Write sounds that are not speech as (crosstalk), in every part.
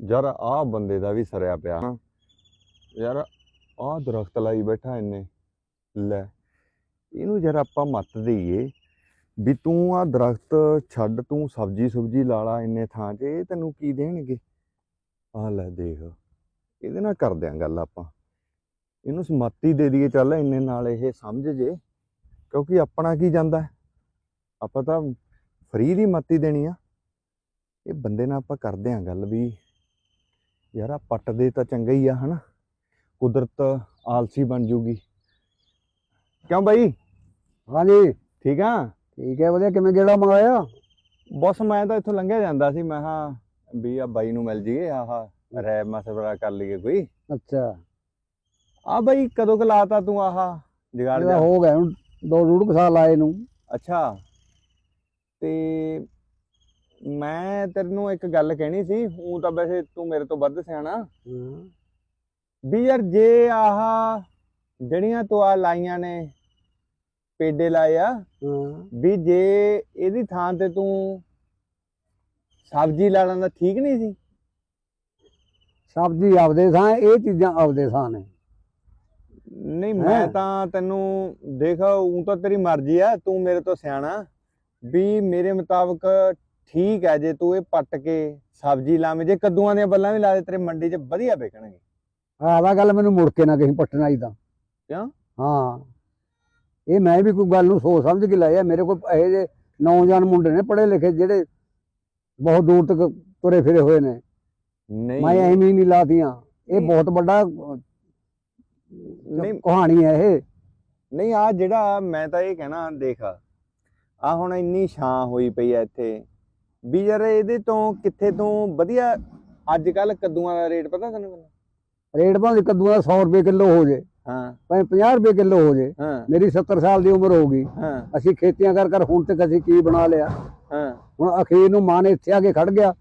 ਯਾਰ ਆਹ ਬੰਦੇ ਦਾ ਵੀ ਸਰਿਆ ਪਿਆ। ਨਾ ਯਾਰ ਆਹ ਦਰਖਤ ਲਾਈ ਬੈਠਾ ਇਹਨੇ। ਲੈ, ਇਹਨੂੰ ਯਾਰ ਆਪਾਂ ਮੱਤ ਦੇਈਏ ਵੀ ਤੂੰ ਆਹ ਦਰਖਤ ਛੱਡ, ਤੂੰ ਸਬਜੀ ਸੁਬਜੀ ਲਾ ਲਾ ਇੰਨੇ ਥਾਂ 'ਚ, ਇਹ ਤੈਨੂੰ ਕੀ ਦੇਣਗੇ? ਆਹ ਲੈ ਦੇਖ, ਇਹਦੇ ਨਾਲ ਕਰਦੇ ਆਂ ਗੱਲ ਆਪਾਂ। ਇਹਨੂੰ ਸਮੱਤੀ ਦੇ ਦਈਏ, ਚੱਲ ਇੰਨੇ ਨਾਲ ਇਹ ਸਮਝ ਜੇ, ਕਿਉਂਕਿ ਆਪਣਾ ਕੀ ਜਾਂਦਾ ਆਪਾਂ ਤਾਂ ਫਰੀ ਦੀ ਮੱਤੀ ਦੇਣੀ ਆ। ਇਹ ਬੰਦੇ ਨਾਲ ਆਪਾਂ ਕਰਦੇ ਆਂ ਗੱਲ ਵੀ ਯਾਰ ਆ ਪੱਟ ਦੇ ਤਾਂ ਚੰਗਾ ਹੀ ਆ ਹਨਾ? ਕੁਦਰਤ ਆਲਸੀ ਬਣ ਜੂਗੀ। ਕਿਉਂ ਬਾਈ? ਹਾਂਜੀ। ਠੀਕ ਆ? ਠੀਕ ਹੈ ਵਧੀਆ। ਕਿਵੇਂ ਗੇੜਾ ਮੰਗਾਇਆ ਬਸ ਮੈਂ ਤਾਂ ਇੱਥੋਂ ਲੰਘਿਆ ਜਾਂਦਾ ਸੀ। ਮੈਂ ਹਾਂ ਵੀ ਆ ਬਾਈ ਨੂੰ ਮਿਲ ਜੀਏ ਆਹ ਰੈਬ ਮਸਵਰਾ ਕਰ ਲਈਏ ਕੋਈ। ਅੱਛਾ। ਆ ਬਾਈ ਕਦੋਂ ਕ ਲਾਤਾ ਤੂੰ ਆਹ ਜਗਾੜ ਜਾ ਹੋ ਗਿਆ ਹੁਣ ਦੋ ਡੂਢ ਕੁ ਸਾਲ ਆਏ ਨੂੰ। ਅੱਛਾ। ਤੇ ਮੈਂ ਤੈਨੂੰ ਇੱਕ ਗੱਲ ਕਹਿਣੀ ਸੀ ਹੂੰ ਤਾਂ ਵੈਸੇ ਤੂੰ ਮੇਰੇ ਤੋਂ ਵੱਧ ਸਿਆਣਾ। ਵੀ ਯਾਰ ਜੇ ਆਹ ਜਿਹੜੀਆਂ ਤੂੰ ਆ ਲਾਈਆਂ ਨੇ ਪੇਡੇ ਲਾਏ ਆ ਹਾਂ। ਵੀ ਜੇ ਇਹਦੀ ਥਾਂ ਤੇ ਤੂੰ ਸਬਜ਼ੀ ਲਾ ਲੈਂਦਾ ਠੀਕ ਨਹੀਂ ਸੀ? ਸਬਜ਼ੀ ਆਪਦੇ ਥਾਂ ਇਹ ਚੀਜ਼ਾਂ ਆਪਦੇ ਥਾਂ ਨੇ। ਨਹੀਂ ਮੈਂ? ਤਾਂ ਤੈਨੂੰ ਦੇਖ ਉਹ ਤਾਂ ਤੇਰੀ ਮਰਜ਼ੀ ਆ ਤੂੰ ਮੇਰੇ ਤੋਂ ਸਿਆਣਾ। ਵੀ ਮੇਰੇ ਮੁਤਾਬਕ ਠੀਕ ਹੈ ਜੇ ਤੂੰ ਇਹ ਪੱਟ ਕੇ ਸਬਜ਼ੀ ਲਾਵੇਂ ਜੇ ਕੱਦੂਆਂ ਦੀਆਂ ਬੱਲਾਂ ਵੀ ਲਾ ਦੇ ਤੇਰੇ ਮੰਡੀ 'ਚ ਵਧੀਆ ਵਿਕਣਗੇ। ਆਵਾ ਗੱਲ ਮੈਨੂੰ ਮੁੜ ਕੇ ਨਾ ਕਹੀਂ ਪੱਟਣ ਤਾਂ ਕਿਉਂ? ਹਾਂ। ਇਹ ਮੈਂ ਵੀ ਕੋਈ ਗੱਲ ਨੂੰ ਸੋਚ ਸਮਝ ਕੇ ਲਾਇਆ ਮੇਰੇ ਕੋਲ ਇਹੋ ਜਿਹੇ ਨੌਜਵਾਨ ਮੁੰਡੇ ਨੇ ਪੜ੍ਹੇ ਲਿਖੇ ਜਿਹੜੇ ਬਹੁਤ ਦੂਰ ਤੱਕ ਤੁਰੇ ਫਿਰੇ ਹੋਏ ਨੇ। ਨਹੀਂ। ਮੈਂ ਐਵੇਂ ਹੀ ਨਹੀਂ ਲਾਤੀਆਂ ਇਹ ਬਹੁਤ ਵੱਡਾ ਨਹੀਂ। ਕਹਾਣੀ ਹੈ ਇਹ। ਨਹੀਂ ਆ ਜਿਹੜਾ ਮੈਂ ਤਾਂ ਇਹ ਕਹਿਣਾ ਦੇਖ। ਆ ਹੁਣ ਇੰਨੀ ਛਾਂ ਹੋਈ ਪਈ ਐ ਇੱਥੇ। ਵੀ ਯਾਰ ਇਹਦੇ ਤੋਂ ਕਿੱਥੇ ਤੋਂ ਵਧੀਆ ਅੱਜ ਕੱਲ ਕੱਦੂਆਂ ਦਾ ਰੇਟ ਪਤਾ ਤੈਨੂੰ ਕਿੰਨਾ? ਰੇਟ ਭਾਵੇਂ ਕੱਦੂਆਂ ਦਾ 100 ਰੁਪਏ ਕਿਲੋ ਹੋ ਜੇ। ਹਾਂ। ਭਾਵੇਂ 50 ਰੁਪਏ ਕਿਲੋ ਹੋ ਜੇ। ਮੇਰੀ 70 ਸਾਲ ਦੀ ਉਮਰ ਹੋ ਗਈ। ਅਸੀਂ ਖੇਤੀਆਂ ਕਰ ਕਰ ਹੁਣ ਤੱਕ ਅਸੀਂ ਕੀ ਬਣਾ ਲਿਆ। ਹਾਂ। ਹੁਣ ਅਖੀਰ ਨੂੰ ਮਾਂ ਨੇ ਇੱਥੇ ਆ ਕੇ ਖੜ ਗਿਆ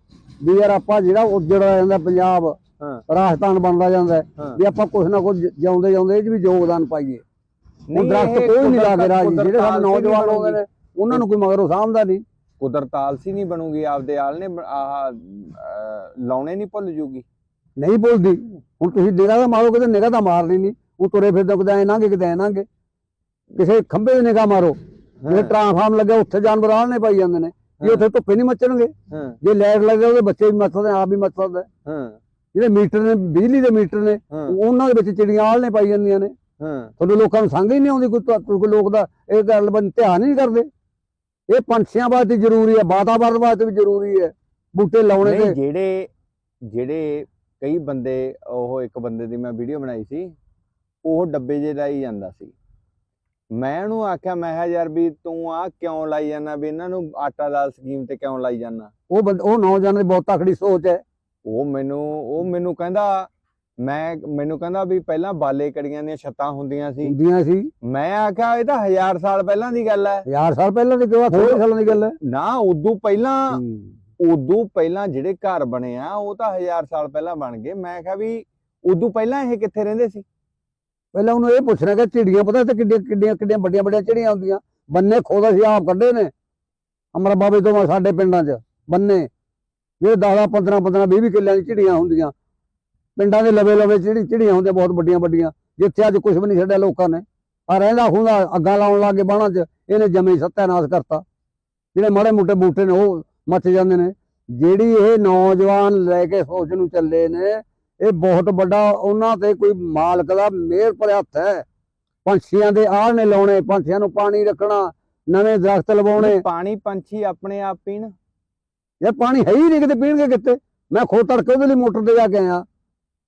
ਵੀ ਯਾਰ ਆਪਾਂ ਜਿਹੜਾ ਉੱਜੜ ਜਾਂਦਾ ਪੰਜਾਬ ਹਾਂ। ਰਾਜਸਥਾਨ ਬਣਦਾ ਜਾਂਦਾ। ਵੀ ਆਪਾਂ ਕੁਛ ਨਾ ਕੁਛ ਜਿਉਂਦੇ ਜਿਉਂਦੇ ਇਹ ਵੀ ਯੋਗਦਾਨ ਪਾਈਏ। ਨਹੀਂ, ਦਰਖਤ ਕੋਈ ਨਹੀਂ ਲਾ ਕੇ ਰਾਜੀ। ਜਿਹੜੇ ਸਾਡੇ ਨੌਜਵਾਨ ਹੋਗੇ ਨੇ ਉਹਨਾਂ ਨੂੰ ਕੋਈ ਮਗਰੋਂ ਸਾਂਭਦਾ ਨਹੀਂ। ਕੁਦਰਤ ਆਲਸੀ ਨਹੀਂ ਬਣੂਗੀ ਆਪਦੇ ਆਲ ਨੇ ਲਾਉਣੇ ਨਹੀਂ ਭੁੱਲ ਜੂਗੀ। ਨਹੀਂ ਬੋਲਦੀ ਹੁਣ ਤੁਸੀਂ ਨਿਗਾਹ ਦਾ ਮਾਰੋ ਕਿਤੇ ਨਿਗਾਹ ਤਾਂ ਮਾਰਨੀ ਨਹੀਂ। ਉਹ ਤੁਰੇ ਫਿਰਦੇ ਕਿਤੇ ਐ ਨਾਂਗੇ ਕਿਤੇ ਐ ਨਾਂਗੇ ਕਿਸੇ ਖੰਭੇ ਦੀ ਨਿਗਾਹ ਮਾਰੋ। ਜੇ ਟ੍ਰਾਂਸਫਾਰਮ ਲੱਗਿਆ ਉੱਥੇ ਜਾਨਵਰ ਆਲਣੇ ਪਾਈ ਜਾਂਦੇ ਨੇ। ਜੇ ਉੱਥੇ ਧੁੱਪੇ ਨਹੀਂ ਮੱਚਣਗੇ। ਜੇ ਲਾਈਟ ਲੱਗੇ ਉਹਦੇ ਬੱਚੇ ਵੀ ਮੱਚਦੇ ਆਪ ਵੀ ਮੱਚਦੇ ਹਾਂ। ਜਿਹੜੇ ਮੀਟਰ ਨੇ ਬਿਜਲੀ ਦੇ ਮੀਟਰ ਨੇ ਉਹਨਾਂ ਦੇ ਵਿੱਚ ਚਿੜੀਆਂ ਆਲਣੇ ਪਾਈ ਜਾਂਦੀਆਂ ਨੇ। ਹਾਂ। ਤੁਹਾਨੂੰ ਲੋਕਾਂ ਨੂੰ ਸੰਗ ਹੀ ਨਹੀਂ ਆਉਂਦੀ ਕੋਈ ਲੋਕ ਦਾ ਇਹ ਗੱਲ ਬੰਨ ਧਿਆਨ ਹੀ ਨਹੀਂ ਕਰਦੇ। ਇਹ ਪੰਛੀਆਂ ਵਾਸਤੇ ਜ਼ਰੂਰੀ ਹੈ ਵਾਤਾਵਰਣ ਵਾਸਤੇ ਵੀ ਜ਼ਰੂਰੀ ਹੈ ਬੂਟੇ ਲਾਉਣੇ ਤੇ। ਜਿਹੜੇ ਜਿਹੜੇ ਕਈ ਬੰਦੇ ਉਹ ਇੱਕ ਬੰਦੇ ਦੀ ਮੈਂ ਵੀਡੀਓ ਬਣਾਈ ਸੀ ਉਹ ਡੱਬੇ ਜੇ ਲਾਈ ਜਾਂਦਾ ਸੀ। ਮੈਂ ਉਹਨੂੰ ਆਖਿਆ ਮੈਂ ਕਿਹਾ ਯਾਰ ਵੀ ਤੂੰ ਆ ਕਿਉਂ ਲਾਈ ਜਾਂਦਾ ਵੀ ਇਹਨਾਂ ਨੂੰ ਆਟਾ ਦਾਲ ਸਕੀਮ ਤੇ ਕਿਉਂ ਲਾਈ ਜਾਂਦਾ? ਉਹ ਉਹ ਨੌਜਵਾਨ ਦੀ ਬਹੁਤ ਤਕੜੀ ਸੋਚ ਹੈ। ਉਹ ਮੈਨੂੰ ਉਹ ਮੈਨੂੰ ਕਹਿੰਦਾ ਮੈਂ ਮੈਨੂੰ ਕਹਿੰਦਾ ਵੀ ਪਹਿਲਾਂ ਬਾਲੇ ਕੜੀਆਂ ਦੀਆਂ ਛੱਤਾਂ ਹੁੰਦੀਆਂ ਸੀ। ਹੁੰਦੀਆਂ ਸੀ। ਮੈਂ ਆਖਿਆ ਇਹ ਤਾਂ ਹਜ਼ਾਰ ਸਾਲ ਪਹਿਲਾਂ ਦੀ ਗੱਲ ਹੈ। ਹਜ਼ਾਰ ਸਾਲ ਪਹਿਲਾਂ ਦੀ ਕਿਹਾ ਥੋੜੇ ਸਾਲਾਂ ਦੀ ਗੱਲ ਹੈ। ਨਾ ਉਦੋਂ ਪਹਿਲਾਂ। ਉਦੋਂ ਪਹਿਲਾਂ ਜਿਹੜੇ ਘਰ ਬਣੇ ਆ ਉਹ ਤਾਂ ਹਜ਼ਾਰ ਸਾਲ ਪਹਿਲਾਂ ਬਣ ਗਏ। ਮੈਂ ਕਿਹਾ ਵੀ ਉਦੋਂ ਪਹਿਲਾਂ ਇਹ ਕਿੱਥੇ ਰਹਿੰਦੇ ਸੀ? ਪਹਿਲਾਂ ਉਹਨੂੰ ਇਹ ਪੁੱਛਣਾ ਕਿ ਚਿੜੀਆਂ ਪਤਾ ਤੇ ਕਿੱਡੀਆਂ ਕਿੱਡੀਆਂ ਕਿੱਡੀਆਂ ਵੱਡੀਆਂ ਵੱਡੀਆਂ ਚਿੜੀਆਂ ਹੁੰਦੀਆਂ? ਬੰਨੇ ਖੋਦਾ ਸੀ ਆਪ ਕੱਢੇ ਨੇ। ਅਮਰ ਬਾਬੇ ਤੋਂ ਸਾਡੇ ਪਿੰਡਾਂ 'ਚ। ਬੰਨੇ। ਜਿਹੜੇ 10 15 15 20 20 ਕਿੱਲਿਆਂ ਦੀ ਚਿੜੀਆਂ ਹੁੰਦੀਆਂ। ਪਿੰਡਾਂ ਦੇ ਲਵੇ ਲਵੇ ਚਿੜੀ ਚਿੜੀਆਂ ਹੁੰਦੀਆਂ ਬਹੁਤ ਵੱਡੀਆਂ ਵੱਡੀਆਂ ਜਿੱਥੇ ਅੱਜ ਕੁਝ ਵੀ ਨਹੀਂ ਛੱਡਿਆ ਲੋਕਾਂ ਨੇ। ਆ ਰਹਿੰਦਾ ਖੁੰਦਾ ਅੱਗਾ ਲਾਉਣ ਲੱਗੇ ਬਾਣਾ 'ਚ ਇਹਨੇ ਜਮੇ ਸੱਤਿਆਨਾਸ਼ ਕਰਤਾ। ਜਿਹੜੇ ਮਾੜੇ ਮੋਟੇ ਬੂਟੇ ਨੇ ਉਹ ਮੱਚ ਜਾਂਦੇ ਨੇ। ਜਿਹੜੀ ਇਹ ਨੌਜਵਾਨ ਲੈ ਕੇ ਸੋਚ ਨੂੰ ਚੱਲੇ ਨੇ ਇਹ ਬਹੁਤ ਵੱਡਾ ਉਹਨਾਂ ਤੇ ਕੋਈ ਮਾਲਕ ਦਾ ਮਿਹਰ ਭਰਿਆ ਹੱਥ ਹੈ। ਪੰਛੀਆਂ ਦੇ ਆਹ ਨੇ ਲਾਉਣੇ ਪੰਛੀਆਂ ਨੂੰ ਪਾਣੀ ਰੱਖਣਾ ਨਵੇਂ ਦਰਖਤ ਲਵਾਉਣੇ। ਪਾਣੀ ਪੰਛੀ ਆਪਣੇ ਆਪ ਪੀਣ। ਯਾਰ ਪਾਣੀ ਹੈ ਹੀ ਨਹੀਂ ਕਿਤੇ ਪੀਣਗੇ ਕਿਤੇ ਮੈਂ ਖੋ ਤੜਕੇ ਉਹਦੇ ਲਈ ਮੋਟਰ ਤੇ ਜਾ ਕੇ ਆਇਆ।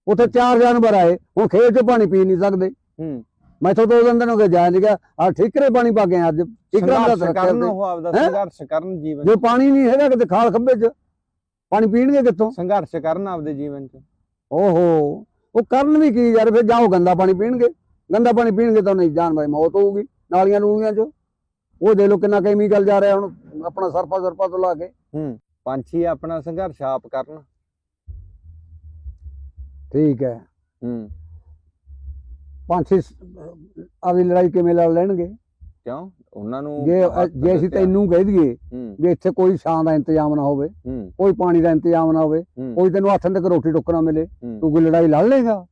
ਉੱਥੇ ਚਾਰ ਜਾਨਵਰ ਆਏ ਹੁਣ ਖੇਤ 'ਚ ਪਾਣੀ ਪੀ ਨਹੀਂ ਸਕਦੇ। ਹੂੰ। ਮੈਂ ਤੋਂ ਦੋ ਦਿਨ ਹੋ ਗਏ ਜਾ ਨਹੀਂ ਗਿਆ ਆ ਠੀਕਰੇ ਪਾਣੀ ਪਾ ਆਇਆ ਅੱਜ ਠੀਕਰਾ ਦਾ ਕਰਨ ਉਹ ਆਪਦਾ? ਸੰਘਰਸ਼ ਕਰਨ ਜੀਵਨ ਜੋ ਪਾਣੀ ਨਹੀਂ ਹੈਗਾ ਕਿਤੇ ਖਾਲ ਖੱਬੇ 'ਚ ਪਾਣੀ ਪੀਣਗੇ ਕਿੱਥੋਂ? ਸੰਘਰਸ਼ ਕਰਨ ਆਪਦੇ ਜੀਵਨ ਚ। ਓਹੋ ਉਹ ਕਰਨ ਵੀ ਕੀ ਯਾਰ ਫਿਰ ਜਾਓ ਗੰਦਾ ਪਾਣੀ ਪੀਣਗੇ। ਗੰਦਾ ਪਾਣੀ ਪੀਣਗੇ ਤਾਂ ਨਹੀਂ ਜਾਨਵਰ ਮੌਤ ਹੋਊਗੀ ਨਾਲੀਆਂ ਨੂਲੀਆਂ 'ਚ। ਉਹ ਦੇ ਲੋ ਕਿੰਨਾ ਕੈਮੀਕਲ ਜਾ ਰਿਹਾ ਹੁਣ ਆਪਣਾ ਸਰਪਾ ਸਰਪਾ ਤੋਂ ਲਾ ਕੇ। ਹੂੰ ਪੰਛੀ ਆਪਣਾ ਸੰਘਰਸ਼ ਆਪ ਕਰਨ। ਠੀਕ ਹੈ। ਹੂੰ। ਪੰਛੀ ਆਪਦੀ ਲੜਾਈ ਕਿਵੇਂ ਲੜ ਲੈਣਗੇ? ਕਿਉਂ? ਉਹਨਾਂ ਨੂੰ ਜੇ ਜੇ ਅਸੀਂ। ਤੈਨੂੰ ਕਹਿ ਦਈਏ ਵੀ ਇੱਥੇ ਕੋਈ ਛਾਂ ਦਾ ਇੰਤਜ਼ਾਮ ਨਾ ਹੋਵੇ ਕੋਈ ਪਾਣੀ ਦਾ ਇੰਤਜ਼ਾਮ ਨਾ ਹੋਵੇ ਕੋਈ ਤੈਨੂੰ ਹੱਥਾਂ ਤੱਕ ਰੋਟੀ ਟੁੱਕ ਨਾ ਮਿਲੇ ਤੂੰ ਕੋਈ ਲੜਾਈ ਲੜ ਲੇਗਾ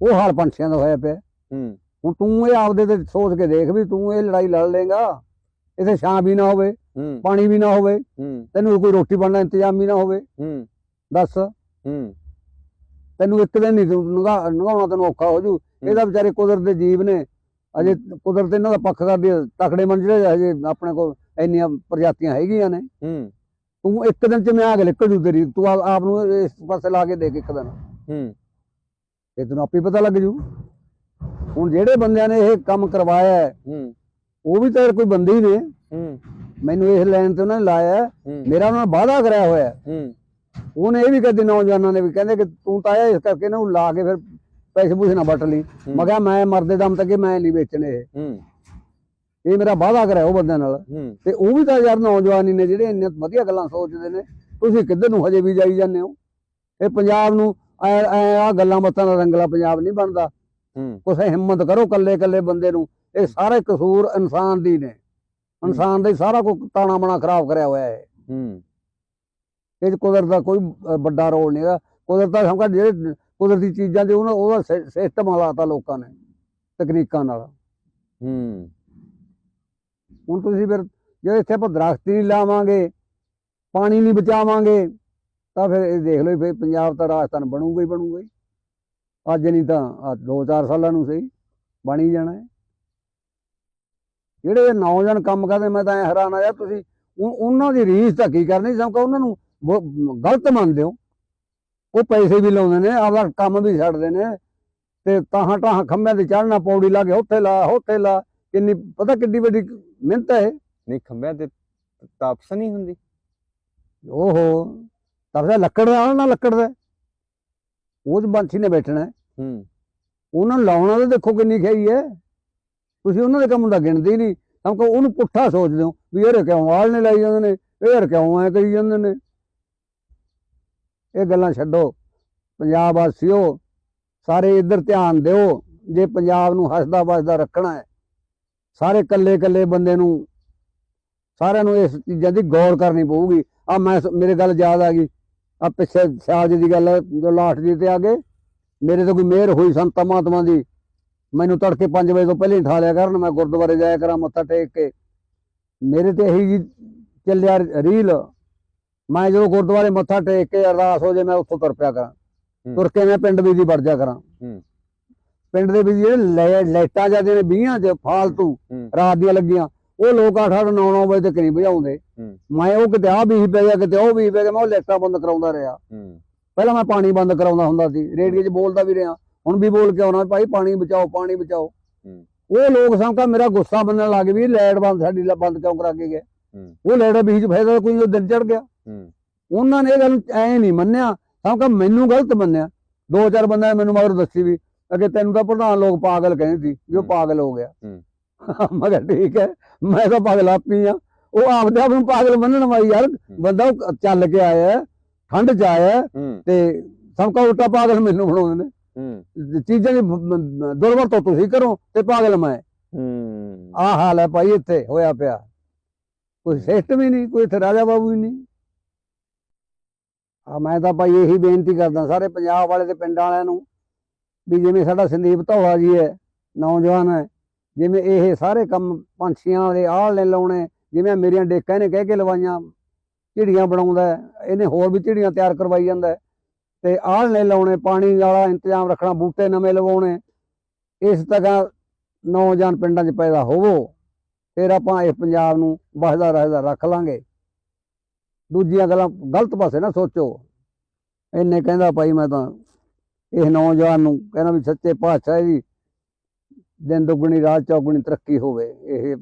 ਉਹ ਹਾਲ ਪੰਛੀਆਂ ਦਾ ਹੋਇਆ ਪਿਆ। ਹੂੰ। ਹੁਣ ਤੂੰ ਇਹ ਆਪਦੇ ਤੇ ਸੋਚ ਕੇ ਦੇਖ ਵੀ ਤੂੰ ਇਹ ਲੜਾਈ ਲੜ ਲੇਗਾ ਇੱਥੇ ਛਾਂ ਵੀ ਨਾ ਹੋਵੇ ਪਾਣੀ ਵੀ ਨਾ ਹੋਵੇ ਤੈਨੂੰ ਕੋਈ ਰੋਟੀ ਬਣਨ ਦਾ ਇੰਤਜ਼ਾਮ ਵੀ ਨਾ ਹੋਵੇ। ਦੱਸ। ਹੂੰ। ਤੈਨੂੰ ਇੱਕ ਦਿਨ ਨਹੀਂ ਨਗਾਉਣਾ ਤੈਨੂੰ ਔਖਾ ਹੋ ਜੂ। ਇਹਦਾ ਵਿਚਾਰੇ ਕੁਦਰਤ ਦੇ ਜੀਵ ਨੇ। ਅਜੇ ਕੁਦਰਤ ਇਹਨਾਂ ਦਾ ਪੱਖ ਕਰਦੀ ਤਕੜੇ ਮਨ ਜਿਹੜੇ ਹਜੇ ਆਪਣੇ ਕੋਲ ਇੰਨੀਆਂ ਪ੍ਰਜਾਤੀਆਂ ਹੈਗੀਆਂ ਨੇ। ਹੂੰ। ਤੂੰ ਇੱਕ ਦਿਨ ਚ ਮੈਂ ਆ ਕੇ ਨਿਕਲ ਜੂ ਤੇਰੀ ਤੂੰ ਆਪ ਨੂੰ ਇਸ ਪਾਸੇ ਲਾ ਕੇ ਦੇਖ ਇੱਕ ਦਿਨ। ਹੂੰ। ਇਹ ਤੈਨੂੰ ਆਪੇ ਪਤਾ ਲੱਗ ਜੂ। ਹੁਣ ਜਿਹੜੇ ਬੰਦਿਆਂ ਨੇ ਇਹ ਕੰਮ ਕਰਵਾਇਆ ਹੈ, ਉਹ ਵੀ ਤਾਂ ਕੋਈ ਬੰਦੇ ਹੀ ਨੇ। ਹੂੰ। ਮੈਨੂੰ ਇਸ ਲਾਈਨ ਤੇ ਉਹਨਾਂ ਨੇ ਲਾਇਆ ਮੇਰਾ ਉਹਨਾਂ ਨਾਲ ਵਾਅਦਾ ਕਰਿਆ ਹੋਇਆ ਹੈ। ਉਹਨੇ ਇਹ ਵੀ ਕਦੇ ਨੌਜਵਾਨਾਂ ਨੇ ਵੀ ਕਹਿੰਦੇ ਕਿ ਤੂੰ ਤਾਂ ਇਸ ਕਰਕੇ ਨੂੰ ਲਾ ਕੇ ਫਿਰ ਪੈਸੇ ਪੂਸੇ ਨਾ ਵੱਟ ਲਈ। ਮੈਂ ਕਿਹਾ ਮੈਂ ਮਰਦੇ ਦਮ ਤੱਕ ਮੈਂ ਨਹੀਂ ਵੇਚਣੇ ਇਹ। ਇਹ ਮੇਰਾ ਵਾਅਦਾ ਕਰਿਆ ਉਹ ਬੰਦਿਆਂ ਨਾਲ। ਤੇ ਉਹ ਵੀ ਤਾਂ ਯਾਰ ਨੌਜਵਾਨ ਹੀ ਨੇ ਜਿਹੜੇ ਇੰਨੇ ਵਧੀਆ ਗੱਲਾਂ ਸੋਚਦੇ ਨੇ। ਤੁਸੀਂ ਕਿੱਧਰ ਨੂੰ ਹਜੇ ਵੀ ਜਾਈ ਜਾਂਦੇ ਹੋ? ਇਹ ਪੰਜਾਬ ਨੂੰ ਆ ਗੱਲਾਂ ਬਾਤਾਂ ਦਾ ਰੰਗਲਾ ਪੰਜਾਬ ਨਹੀਂ ਬਣਦਾ। ਹੂੰ। ਕੁਛ ਹਿੰਮਤ ਕਰੋ ਕੱਲੇ ਕੱਲੇ ਬੰਦੇ ਨੂੰ। ਇਹ ਸਾਰੇ ਕਸੂਰ ਇਨਸਾਨ ਦੀ ਨੇ। ਇਨਸਾਨ ਦਾ ਹੀ ਸਾਰਾ ਕੁਝ ਤਾਣਾ ਬਣਾ ਖਰਾਬ ਕਰਿਆ ਹੋਇਆ ਹੈ ਹੂੰ। ਇਹ 'ਚ ਕੁਦਰਤ ਦਾ ਕੋਈ ਅ, ਵੱਡਾ ਰੋਲ ਨਹੀਂ ਹੈਗਾ। ਕੁਦਰਤ ਦਾ ਸਮਕਾ ਜਿਹੜੇ ਕੁਦਰਤੀ ਚੀਜ਼ਾਂ ਦੇ ਉਹਨਾਂ ਉਹਦਾ ਸਿਸਟਮ ਹਲਾਤਾ ਲੋਕਾਂ ਨੇ ਤਕਨੀਕਾਂ ਨਾਲ। ਹੂੰ। ਹੁਣ ਤੁਸੀਂ ਫਿਰ ਜੇ ਇੱਥੇ ਆਪਾਂ ਦਰਖਤ ਹੀ ਨਹੀਂ ਲਾਵਾਂਗੇ ਪਾਣੀ ਨਹੀਂ ਬਚਾਵਾਂਗੇ ਤਾਂ ਫਿਰ ਇਹ ਦੇਖ ਲਓ ਫਿਰ ਪੰਜਾਬ ਤਾਂ ਰਾਜਸਥਾਨ ਬਣੂਗਾ ਹੀ ਬਣੂਗਾ ਹੀ। ਅੱਜ ਨਹੀਂ ਤਾਂ ਆ 2-4 ਸਾਲਾਂ ਨੂੰ ਸਹੀ ਬਣ ਹੀ ਜਾਣਾ ਹੈ। ਜਿਹੜੇ ਇਹ ਨੌਜਵਾਨ ਕੰਮ ਕਰਦੇ ਮੈਂ ਤਾਂ ਐਂ ਹੈਰਾਨ ਆ ਯਾਰ ਤੁਸੀਂ ਉਹ- ਉਹਨਾਂ ਦੀ ਰੀਸ ਤਾਂ ਕੀ ਕਰਨੀ ਸਮਕਾ ਉਹਨਾਂ ਨੂੰ ਗਲਤ ਮੰਨਦੇ ਹੋ। ਉਹ ਪੈਸੇ ਵੀ ਲਾਉਂਦੇ ਨੇ ਆਪਦਾ ਕੰਮ ਵੀ ਛੱਡਦੇ ਨੇ ਤੇ ਤਾਹਾਂ ਤਾਹਾਂ ਖੰਭਿਆਂ ਤੇ ਚੜਨਾ ਪੌੜੀ ਲਾ ਕੇ ਉੱਥੇ ਲਾ ਉੱਥੇ ਲਾ ਕਿੰਨੀ ਪਤਾ ਕਿੱਡੀ ਵੱਡੀ ਮਿਹਨਤ ਹੈ। ਨਹੀਂ ਖੰਭਿਆਂ ਤੇ ਤਾਪਸ ਨਹੀਂ ਹੁੰਦੀ। ਓਹੋ ਤਾਂ ਲੱਕੜ ਦਾ ਨਾ ਲੱਕੜ ਦਾ। ਉਹ ਚ ਬੰਛੀ ਨੇ ਬੈਠਣਾ ਹੈ। ਉਹਨਾਂ ਨੂੰ ਲਾਉਣਾ ਤਾਂ ਦੇਖੋ ਕਿੰਨੀ ਖਾਈ ਹੈ। ਤੁਸੀਂ ਉਹਨਾਂ ਦੇ ਕੰਮ ਦਾ ਗਿਣਦੇ ਨਹੀਂ। ਤਾਂ ਕੋ ਉਹਨੂੰ ਪੁੱਠਾ ਸੋਚਦੇ ਹੋ ਵੀ ਇਹ ਕਿਉਂ ਆਲ ਨੇ ਲਾਈ ਜਾਂਦੇ ਨੇ ਇਹ ਕਿਉਂ ਐ ਕਰੀ ਜਾਂਦੇ ਨੇ। ਇਹ ਗੱਲਾਂ ਛੱਡੋ। ਪੰਜਾਬ ਵਾਸੀਓ, ਸਾਰੇ ਇੱਧਰ ਧਿਆਨ ਦਿਓ, ਜੇ ਪੰਜਾਬ ਨੂੰ ਹੱਸਦਾ ਵੱਸਦਾ ਰੱਖਣਾ ਹੈ। ਸਾਰੇ ਕੱਲੇ ਕੱਲੇ ਬੰਦੇ ਨੂੰ, ਸਾਰਿਆਂ ਨੂੰ ਇਸ ਚੀਜ਼ਾਂ ਦੀ ਗੌਰ ਕਰਨੀ ਪਊਗੀ। ਆ ਮੈਂ ਮੇਰੇ ਗੱਲ ਯਾਦ ਆ ਗਈ। ਆ ਪਿੱਛੇ ਸਿਆਲ ਦੀ ਗੱਲ, ਜੋ ਲਾਸਟ ਜੀ ਤੇ ਆ ਗਏ। ਮੇਰੇ ਤੋਂ ਕੋਈ ਮਿਹਰ ਹੋਈ ਸੰਤ ਪਰਮਾਤਮਾ ਦੀ। ਮੈਨੂੰ ਤੜਕੇ 5 ਵਜੇ ਤੋਂ ਪਹਿਲਾਂ ਹੀ ਠਾ ਲਿਆ ਕਰਨ। ਮੈਂ ਗੁਰਦੁਆਰੇ ਜਾਇਆ ਕਰਾਂ, ਮੱਥਾ ਟੇਕ ਕੇ। ਮੇਰੇ ਤੇ ਇਹੀ ਜੀ ਚੱਲਿਆ ਰੀਲ। ਮੈਂ ਜਦੋਂ ਗੁਰਦੁਆਰੇ ਮੱਥਾ ਟੇਕ ਕੇ ਅਰਦਾਸ ਹੋ ਜੇ ਮੈਂ ਉੱਥੋਂ ਤੁਰ ਪਿਆ ਕਰਾਂ। ਤੁਰ ਕੇ ਮੈਂ ਪਿੰਡ ਵੀ ਦੀ ਵੜ ਜਾ ਕਰਾਂ। ਪਿੰਡ ਦੇ ਵਿੱਚ ਜਿਹੜੇ ਲਾਈਟਾਂ ਜਾਂਦੇ ਨੇ 20 ਚ ਫਾਲਤੂ। ਰਾਤ ਦੀਆਂ ਲੱਗੀਆਂ ਉਹ ਲੋਕ 8-8 9-9 ਵਜੇ ਤੱਕ ਨਹੀਂ ਬੁਝਾਉਂਦੇ। ਮੈਂ ਉਹ ਕਿਤੇ ਆ ਵੀ ਪੈ ਗਿਆ ਕਿਤੇ ਉਹ ਵੀ ਪੈ ਗਿਆ ਮੈਂ ਉਹ ਲਾਈਟਾਂ ਬੰਦ ਕਰਾਉਂਦਾ ਰਿਹਾ ਪਹਿਲਾਂ ਮੈਂ ਪਾਣੀ ਬੰਦ ਕਰਾਉਂਦਾ ਹੁੰਦਾ ਸੀ ਰੇਡੀਓ 'ਚ ਬੋਲਦਾ ਵੀ ਰਿਹਾ ਹੁਣ ਵੀ ਬੋਲ ਕੇ ਆਉਣਾ ਭਾਈ ਪਾਣੀ ਬਚਾਓ ਪਾਣੀ ਬਚਾਓ। ਉਹ ਲੋਕ ਸਮਕਾ ਮੇਰਾ ਗੁੱਸਾ ਬੰਨਣ ਲੱਗ ਵੀ ਲਾਈਟ ਬੰਦ ਸਾਡੀ ਬੰਦ ਕਿਉਂ ਕਰਾ ਕੇ ਗਏ। ਉਹ ਲਾਈਟ ਬੀਜ ਫਾਇਦਾ ਕੋਈ ਦਿਨ ਚੜ ਗਿਆ ਉਹਨਾਂ ਨੇ ਇਹ ਗੱਲ ਐ ਨਹੀਂ ਮੰਨਿਆ ਸਮਕਾ ਮੈਨੂੰ ਗਲਤ ਮੰਨਿਆ। ਦੋ ਚਾਰ ਬੰਦਿਆਂ ਨੇ ਮੈਨੂੰ ਮਗਰ ਦੱਸੀ ਵੀ ਅਗੇ ਤੈਨੂੰ ਤਾਂ ਪ੍ਰਧਾਨ ਲੋਕ ਪਾਗਲ ਕਹਿੰਦੇ ਸੀ ਵੀ ਉਹ। ਪਾਗਲ ਹੋ ਗਿਆ। ਹੂੰ। (laughs) ਮੈਂ ਕਿਹਾ ਠੀਕ ਹੈ ਮੈਂ ਤਾਂ ਪਾਗਲ ਆਪੀ ਆ ਉਹ ਆਪਦੇ ਆਪ ਨੂੰ ਪਾਗਲ ਮੰਨਣ ਵਾਲੀ ਯਾਰ ਬੰਦਾ ਚੱਲ ਕੇ ਆਇਆ ਠੰਡ ਚ ਆਇਆ ਤੇ ਸਭ ਕਾ ਉਲਟਾ ਪਾਗਲ ਮੈਨੂੰ ਬਣਾਉਂਦੇ ਨੇ। ਹੂੰ। ਚੀਜ਼ਾਂ ਦੀ ਦੁਰਵਰਤੋਂ ਤੁਸੀਂ ਕਰੋ ਤੇ ਪਾਗਲ ਮੈਂ। ਹੂੰ। ਆਹ ਹਾਲ ਹੈ ਭਾਈ ਇੱਥੇ ਹੋਇਆ ਪਿਆ। ਕੋਈ ਸਿਸਟਮ ਹੀ ਨਹੀਂ ਕੋਈ ਇੱਥੇ ਰਾਜਾ ਬਾਬੂ ਹੀ ਨਹੀਂ। ਆ ਮੈਂ ਤਾਂ ਭਾਈ ਇਹੀ ਬੇਨਤੀ ਕਰਦਾ, ਸਾਰੇ ਪੰਜਾਬ ਵਾਲੇ ਤੇ ਪਿੰਡਾਂ ਵਾਲਿਆਂ ਨੂੰ ਵੀ ਜਿਵੇਂ ਸਾਡਾ ਸੰਦੀਪ ਧੌਲਾ ਜੀ ਹੈ, ਨੌਜਵਾਨ ਹੈ, ਜਿਵੇਂ ਇਹ ਸਾਰੇ ਕੰਮ ਪੰਛੀਆਂ ਦੇ ਆਲ ਨੇ ਲਾਉਣੇ, ਜਿਵੇਂ ਮੇਰੀਆਂ ਡੇਕਾਂ ਨੇ ਕਹਿ ਕੇ ਲਵਾਈਆਂ, ਝਿੜੀਆਂ ਬਣਾਉਂਦਾ, ਇਹਨੇ ਹੋਰ ਵੀ ਝਿੜੀਆਂ ਤਿਆਰ ਕਰਵਾਈ ਜਾਂਦਾ ਹੈ। ਤੇ ਆਲ ਲਾਉਣੇ, ਪਾਣੀ ਵਾਲਾ ਇੰਤਜ਼ਾਮ ਰੱਖਣਾ, ਬੂਟੇ ਨਵੇਂ ਲਵਾਉਣੇ, ਇਸ ਤਰ੍ਹਾਂ ਨੌਜਵਾਨ ਪਿੰਡਾਂ 'ਚ ਪੈਦਾ ਹੋਵੋ, ਫਿਰ ਆਪਾਂ ਇਸ ਪੰਜਾਬ ਨੂੰ ਵਸਦਾ ਰਹਿਦਾ ਰੱਖ ਲਾਂਗੇ ਦੂਜੀਆਂ ਗੱਲਾਂ ਗਲਤ ਪਾਸੇ ਨਾ ਸੋਚੋ। ਇੰਨੇ ਕਹਿੰਦਾ ਭਾਈ ਮੈਂ ਤਾਂ ਇਹ ਨੌਜਵਾਨ ਨੂੰ ਕਹਿੰਦਾ ਵੀ ਸੱਚੇ ਪਾਤਸ਼ਾਹ ਜੀ, ਦਿਨ ਦੁੱਗਣੀ, ਰਾਤ ਚੌਗਣੀ ਤਰੱਕੀ ਹੋਵੇ, ਇਹ